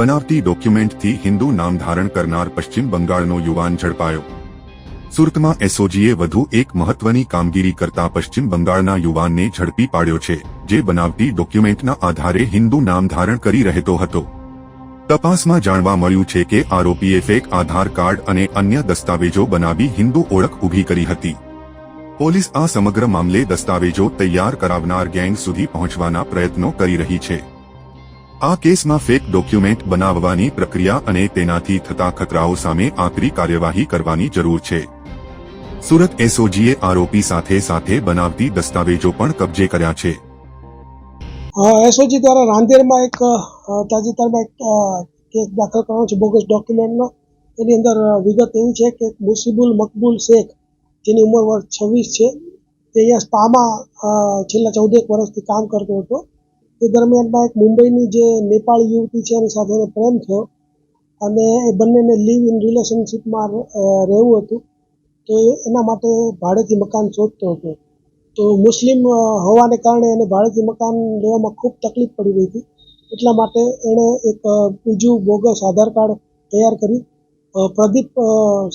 બનાવટી ડોક્યુમેન્ટથી હિન્દુ નામ ધારણ કરનાર પશ્ચિમ બંગાળનો યુવાન ઝડપાયો. સુરતમાં એસઓજીએ વધુ એક મહત્વની કામગીરી કરતા પશ્ચિમ બંગાળના યુવાનને ઝડપી પાડ્યો છે, જે બનાવટી ડોક્યુમેન્ટના આધારે હિન્દુ નામ ધારણ કરી રહેતો હતો. તપાસમાં જાણવા મળ્યું છે કે આરોપીએ ફેક આધાર કાર્ડ અને અન્ય દસ્તાવેજો બનાવી હિન્દુ ઓળખ ઊભી કરી હતી. પોલીસ આ સમગ્ર મામલે દસ્તાવેજો તૈયાર કરાવનાર ગેંગ સુધી પહોંચવાના પ્રયત્નો કરી રહી છે. આ કેસમાં ફેક ડોક્યુમેન્ટ બનાવવાની પ્રક્રિયા અને તેનાથી થતા ખતરાઓ સામે આકરી કાર્યવાહી કરવાની જરૂર છે. સુરત એસઓજીએ આરોપી સાથે સાથે બનાવતી દસ્તાવેજો પણ કબજે કર્યા છે. એસઓજી દ્વારા રાંદેરમાં એક તાજેતરમાં એક કેસ દાખલ કરવાનો છે, બોગસ ડોક્યુમેન્ટનો. એની અંદર વિગત એવી છે કે મુસીબુલ મકબૂલ શેખ, જેની ઉંમર વર્ષ છવ્વીસ છે, તે અહીંયા સ્પામાં છેલ્લા ચૌદેક વર્ષથી કામ કરતો હતો. તે દરમિયાનમાં એક મુંબઈની જે નેપાળી યુવતી છે, એની સાથે પ્રેમ થયો અને એ બંનેને લીવ ઇન રિલેશનશીપમાં રહેવું હતું. તો એના માટે ભાડેથી મકાન શોધતો હતો. તો મુસ્લિમ હોવાને કારણે એને ભાડેથી મકાન લેવામાં ખૂબ તકલીફ પડી રહી હતી. એટલા માટે એણે એક બીજું બોગસ આધાર કાર્ડ તૈયાર કર્યું. પ્રદીપ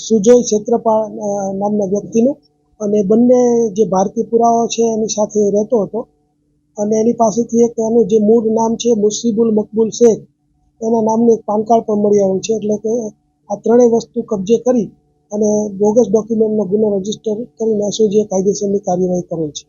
સુજોય ક્ષેત્રપાળ નામના વ્યક્તિનું. અને બંને જે ભારતીય પુરાવા છે, એની સાથે રહેતો હતો. અને એની પાસેથી એક એનું જે મૂળ નામ છે, મુસીબુલ મકબૂલ શેખ, એના નામનું એક પાન કાર્ડ પણ મળી આવ્યું છે. એટલે કે આ ત્રણેય વસ્તુ કબજે કરી અને બોગસ ડોક્યુમેન્ટનો ગુનો રજિસ્ટર કરીને એસઓજીએ કાયદેસરની કાર્યવાહી કરેલ છે.